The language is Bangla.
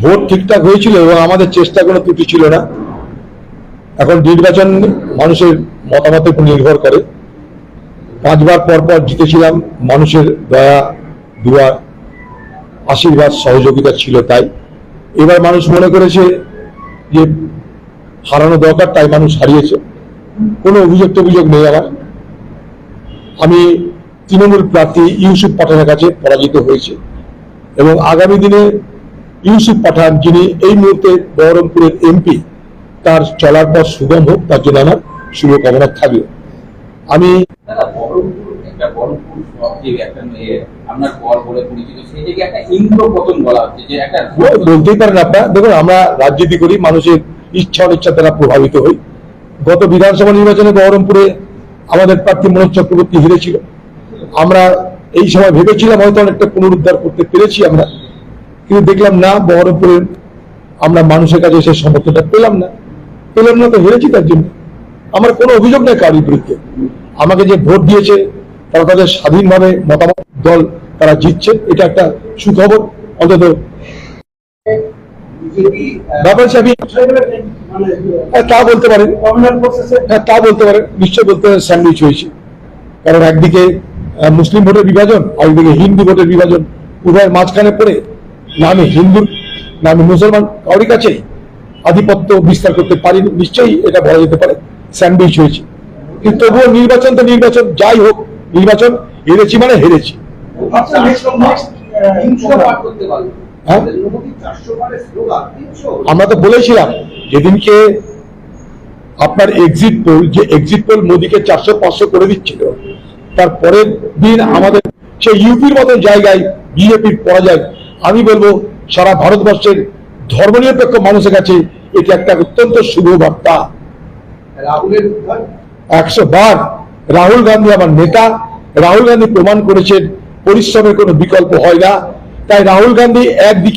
ভোট ঠিকঠাক হয়েছিল এবং আমাদের চেষ্টা কোনো ত্রুটি ছিল না। এখন নির্বাচন মানুষের মতামতের উপর নির্ভর করে। পাঁচবার পর পর জিতেছিলাম, মানুষের দয়া, দুয়া, আশীর্বাদ, সহযোগিতা ছিল তাই। এবার মানুষ মনে করেছে যে হারানো দরকার, তাই মানুষ হারিয়েছে। কোনো অভিযোগ অভিযোগ নেই আমার। আমি তৃণমূল প্রার্থী ইউসুফ পাঠানের কাছে পরাজিত হয়েছে এবং আগামী দিনে ইউসুফ পাঠান যিনি এই মুহূর্তে বহরমপুরের এমপি তার চলার পর সুগম হোক তার জন্য আমার শুভকামনা থাকবে আমি বলতেই পারেন আপনারা। দেখুন আমরা রাজনীতি করি মানুষের ইচ্ছা অনিচ্ছা দ্বারা প্রভাবিত হই। গত বিধানসভা নির্বাচনে বহরমপুরে আমাদের প্রার্থী মনোজ চক্রবর্তী হেরেছিল। আমরা এই সময় ভেবেছিলাম হয়তো অনেকটা পুনরুদ্ধার করতে পেরেছি আমরা। কিন্তু দেখলাম না বহরমপুরের আমরা মানুষের কাছে সেই সমর্থনটা পেলাম না। পেলাম না তো হেরেছি তার জন্য। আমার কোনো অভিযোগ নেই কারোর বিরুদ্ধে। আমাকে যে ভোট দিয়েছে তারা তাদের স্বাধীনভাবে মতামত দল তারা জিতছে এটা একটা সুখবর। অন্তত হ্যাঁ, তা বলতে পারেন হ্যাঁ তা বলতে পারেন নিশ্চয় বলতে পারেন স্যান্ডউইচ হয়েছে। কারণ একদিকে মুসলিম ভোটের বিভাজন আরেকদিকে হিন্দু ভোটের বিভাজন উভয়ের মাঝখানে পড়ে না আমি হিন্দু না আমি মুসলমান কাউরি কাছে আধিপত্য বিস্তার করতে পারিনি। নিশ্চয়ই এটা বলা যেতে পারে স্যান্ডউইচ হয়েছে। কিন্তু তবুও নির্বাচন তো নির্বাচন যাই হোক নির্বাচন হেরেছি মানে হেরেছি। পার হ্যাঁ? আমরা তো বলেছিলাম যেদিনকে আপনার এক্সিট পোল যে এক্সিট পোল মোদীকে চারশো পাঁচশো করে দিচ্ছিল তার পরের দিন আমাদের সেই ইউপির মতো জায়গায় বিজেপির পরাজয় আমি বলব সারা ভারতবর্ষের ধর্মনিরপেক্ষ মানুষের কাছে এটি একটা অত্যন্ত শুভ বার্তা। রাহুলের একশো বার রাহুল গান্ধী আমার নেতা রাহুল গান্ধী প্রমাণ করেছেন পরিশ্রমের কোনো বিকল্প হয় না। তাই রাহুল গান্ধী একদিকে